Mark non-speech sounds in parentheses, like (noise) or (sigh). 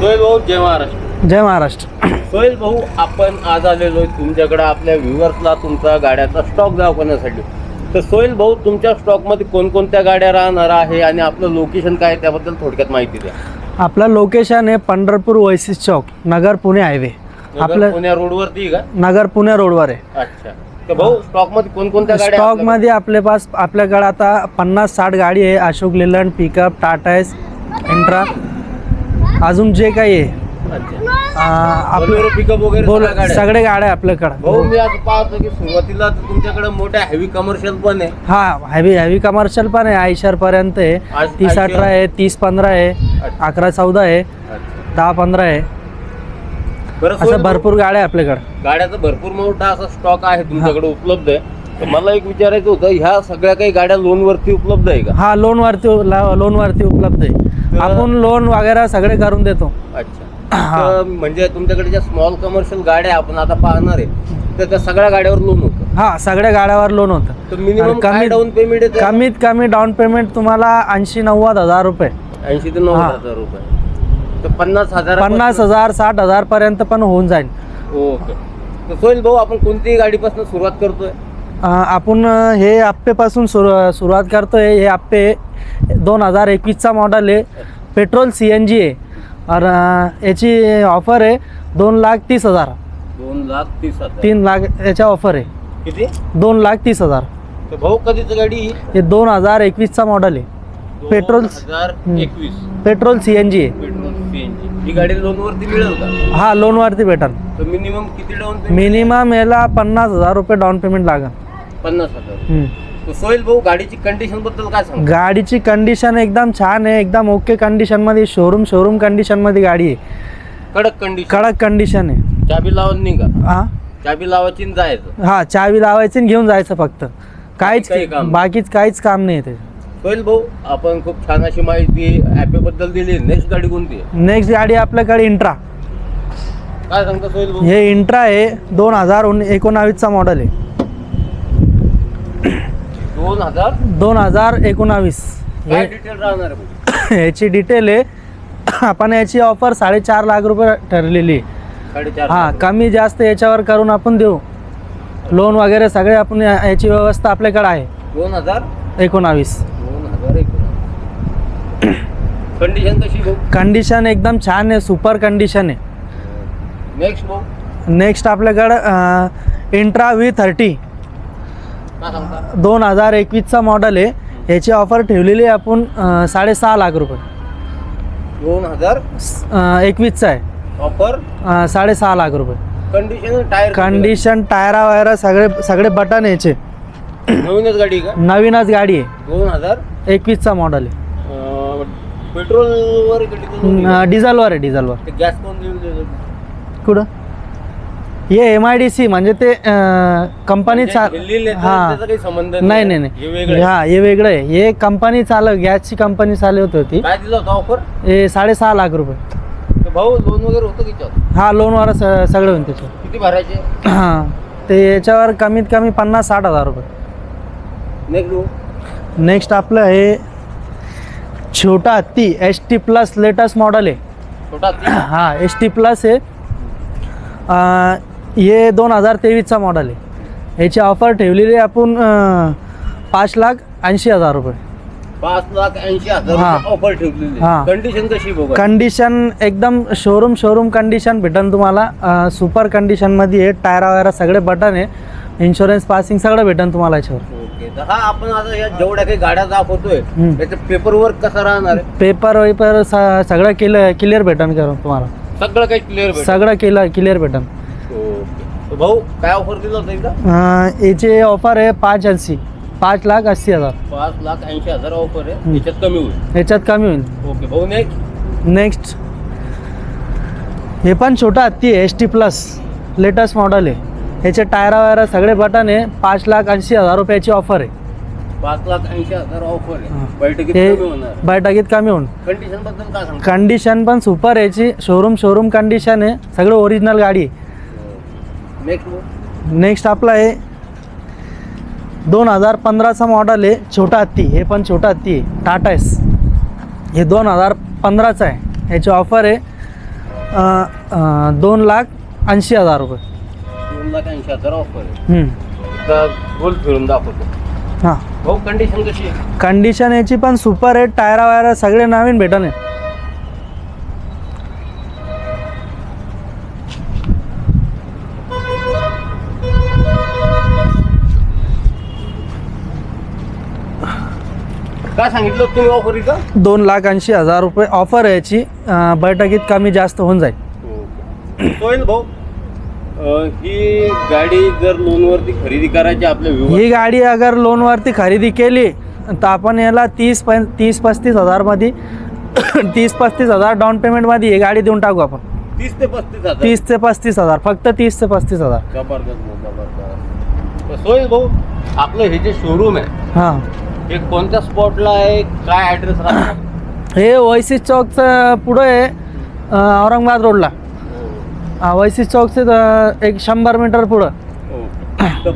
सोहेल भाऊ जय महाराष्ट्र. जय महाराष्ट्र. सोहेल भाऊ आपण आज आलेलो आहे तुमच्याकडे आपल्या व्ह्युअर्सला तुमचा गाड्याचा स्टॉक दाखवण्यासाठी. तर सोहेल भाऊ तुमच्या स्टॉकमध्ये कोणकोणत्या गाड्या राहणार आहे आणि आपलं लोकेशन काय आहे त्याबद्दल थोडक्यात माहिती द्या. आपलं लोकेशन आहे पंढरपूर वैशिष्ट चौक नगर पुणे हायवे. नगर आपलं पुण्या रोडवरती आहे नगर पुणे रोडवर आहे. का अच्छा. तर भाऊ स्टॉकमध्ये कोणकोणत्या गाड्या स्टॉक आपल्याकडे? मध्ये आपल्या पास आपल्याकडे आता पन्नास साठ गाडी आहे Ashok Leyland pickup Tata Ace Intra अजून जे काही आहे आपलं pickup वगैरे बोल सगळ्या गाड्या? सगळे गाड्या आहे आपल्याकडं भाऊ मी आज पाहतो की सुरुवातीला तुमच्याकडे मोठ्या हेवी कमर्शियल पण आहे. हा हॅवी हॅवी कमर्शियल पण आहे. आयशर पर्यंत आहे. तीस आयशर? अठरा आहे तीस पंधरा आहे अच्छा. अकरा चौदा आहे. दहा पंधरा आहे. बरं असं भरपूर गाड्या आहे आपल्याकडं गाड्याचा भरपूर मोठा असा स्टॉक आहे तुमच्याकडे उपलब्ध आहे. तर मला एक विचारायचं होतं ह्या सगळ्या काही गाड्या लोनवरती उपलब्ध आहे का? हा लोन वरती लोन वरती उपलब्ध आहे. आपण लोन वगैरे सगळे करून देतो. अच्छा. (clears throat) तर म्हणजे तुमच्याकडे ज्या स्मॉल कमर्शियल गाड्या आपण आता पाहणार आहे तर त्या सगळ्या गाड्यावर लोन होतं. हा सगळ्या गाड्यावर लोन होतं. तर मिनिमम आणि काय कमीत- डाऊन पेमेंट येते कमीत कमी डाऊन पेमेंट तुम्हाला ऐंशी नव्वद हजार रुपये. ऐंशी ते नव्वद. हजार रुपये. तर पन्नास हजार पन्नास हजार साठ हजार पर्यंत पण होऊन जाईल. ओके. तर सोहेल भाऊ आपण कोणतीही गाडीपासून सुरुवात करतोय? अं, आपण अं, हे आप्पेपासून सुरू सुरुवात करतोय. हे आप्पे दोन हजार एकवीसचा मॉडल आहे. पेट्रोल सी एन जी आहे. याची ऑफर आहे दोन लाख तीस हजार. दोन लाख तीस हजार. तीन लाख याच्या ऑफर आहे. किती? दोन लाख तीस हजार. तर भाऊ कधीच गाडी ही? हे दोन हजार एकवीसचा मॉडल आहे. पेट्रोल- हजार हम्म. एकवीस पेट्रोल सी एन जी आहे पेट्रोल सीएनजी ही गाडी लोनवरती मिळेल का? हा लोनवरती भेटेल. तर मिनिमम किती डाऊन मिनिमम याला पन्नास हजार रुपये डाऊन पेमेंट लागेल. पन्नास हजार. हम्म. सोहेल भाऊ गाडीची कंडिशनबद्दल काय सांग? गाडीची कंडिशन एकदम छान आहे एकदम ओके कंडिशनमध्ये शोरूम शोरूम कंडिशनमध्ये गाडी आहे. कडक कंडिशन कडक कंडिशन आहे. चाबी लावून निघा. हा? चाबी लावायची आणि जायचं. हा चावी लावायची आणि घेऊन जायचं फक्त. काहीच काही काम नाही. बाकीच काहीच काम नाही ते. सोहेल भाऊ आपण खूप छान अशी माहिती ऍपे बद्दल दिली. नेक्स्ट गाडी कोणती आहे? नेक्स्ट गाडी आपल्याकडे इंट्रा काय सांगता सोहेल भाऊ? हे इंट्रा आहे दोन हजार एकोणावीसचा मॉडल आहे. दोन हजार? दोन हजार एकोणावीस. काय डिटेल राहणार आहे? (laughs) डिटेल आहे. (coughs) आपण याची ऑफर साडेचार लाख रुपये ठरलेली आहे. साडेचार हा लाख. कमी जास्त याच्यावर करून आपण देऊ. लोन वगैरे सगळे आपण या- याची व्यवस्था आपल्याकडे आहे. दोन हजार? एकोणावीस. दोन हजार एक कंडिशन (coughs) कशी भाऊ कंडिशन एकदम छान आहे सुपर कंडिशन आहे. नेक्स्ट भाऊ नेक्स्ट आपल्याकडं इंट्रा व्ही थर्टी दोन हजार एकवीसचा मॉडल आहे. याची ऑफर ठेवलेली आहे आपण साडेसहा लाख रुपये. दोन हजार? एकवीसचा आहे. ऑफर साडेसहा लाख रुपये. कंडिशन टायर कंडिशन टायरा वायरा सगळे सगळे बटन याचे. नवीनच गाडी का? नवीनच गाडी आहे. दोन हजार? एकवीसचा मॉडल आहे. पेट्रोलवर डिझेलवर आहे डिझेलवर गॅस कोण कुठं? हे एम आय डी सी म्हणजे ते कंपनी म्हणजे चाल हां. संबंध नाही. नाही हे नाही. वेगळं आहे. हा हे वेगळं आहे. हे कंपनी चालव गॅसची कंपनी चालवत होती काय दिलं होतं ऑफर हे साडेसहा लाख रुपये. भाऊ लोन वगैरे होतं की त्याच्यावर हा लोनवर स- सगळे होते त्याचे किती भरायचे? हां ते याच्यावर कमीत कमी पन्नास साठ हजार रुपये. नेक्स्ट आपलं हे Chhota Hathi S T plus latest model आहे. छोटा. हा एस टी प्लस आहे. हे दोन हजार तेवीसचा मॉडल आहे. याची ऑफर ठेवलेली आहे आपण पाच लाख ऐंशी हजार रुपये. पाच लाख ऐंशी हजार हां. ऑफर ठेवलेली हां. कंडिशन कशी बघा? कंडिशन एकदम शोरूम शोरूम कंडिशन भेटेल तुम्हाला. सुपर कंडिशनमध्ये आहे टायरा वगैरे सगळे बटन आहे. इन्शुरन्स पासिंग सगळं भेटेल तुम्हाला याच्यावर. ओके. तर हा आपण आता या जेवढ्या काही गाड्या दाखवतोय हम्म. त्याचं पेपर वर्क कसं राहणार आहे? पेपर वेपर स- सगळं केलं क्लिअर भेटेल करून तुम्हाला. सगळं काही क्लिअर सगळं केलं क्लिअर तर भाऊ काय ऑफर दिलं होतं एकदा अं, याची ऑफर आहे पाच ऐंशी. पाच लाख अस्सी हजार. पाच लाख ऐंशी हजार ऑफर आहे. हम्म. त्याच्यात कमी होईल. याच्यात कमी होईल. ओके भाऊ नेक्स्ट नेक्स्ट हे पण छोटा हत्ती आहे S T plus latest model आहे. ह्याचे टायरा वायरा सगळे बटन आहे. पाच लाख ऐंशी हजार रुपयाची ऑफर आहे. पाच लाख ऐंशी हजार ऑफर हां. आहे बैठकीत हे कमी होणार. बैठकीत कमी होऊन. कंडिशनबद्दल काय सांगता? कंडिशन पण सुपर याची. शोरूम शोरूम कंडिशन आहे. सगळं ओरिजिनल गाडी आहे. नेक्स्ट आपला आहे. दोन हजार पंधराचा मॉडल आहे छोटा हत्ती. हे पण छोटा हत्ती आहे. टाटा एस हे दोन हजार पंधराचं आहे. ह्याची ऑफर आहे दोन लाख ऐंशी हजार रुपये. दोन लाख ऐंशी हजार ऑफर आहे. हम्म. एकदा गोल फिरून दाखवतो. हां. भाऊ कंडिशन कशी आहे? कंडिशन याची पण सुपर आहे. टायरा वायरा सगळे नवीन भेटन आहे काय सांगितलं तुम्ही ऑफर का दोन लाख ऐंशी हजार रुपये ऑफर आहे याची. अं, बैठकीत कमी जास्त होऊन जाईल. सोहेल भाऊ. अं, ही गाडी जर लोनवरती खरेदी करायची आपल्या ही गाडी अगर लोनवरती खरेदी केली तर आपण याला तीस पं तीस पस्तीस हजारमध्ये (coughs) तीस पस्तीस हजार डाऊन पेमेंटमध्ये ही गाडी देऊन टाकू आपण. तीस ते पस्तीस हजार. तीस ते पस्तीस हजार फक्त तीस ते पस्तीस हजार. जबरदस्त भाऊ, जबरदस्त सोहेल भाऊ आपलं हे जे शोरूम आहे हां. हे कोणत्या स्पॉटला आहे? काय ॲड्रेस राहणार? हे ओयसिस चौकचं पुढं आहे अं, औरंगाबाद रोडला वैसी चौकचे एक शंभर मीटर पुढं. तर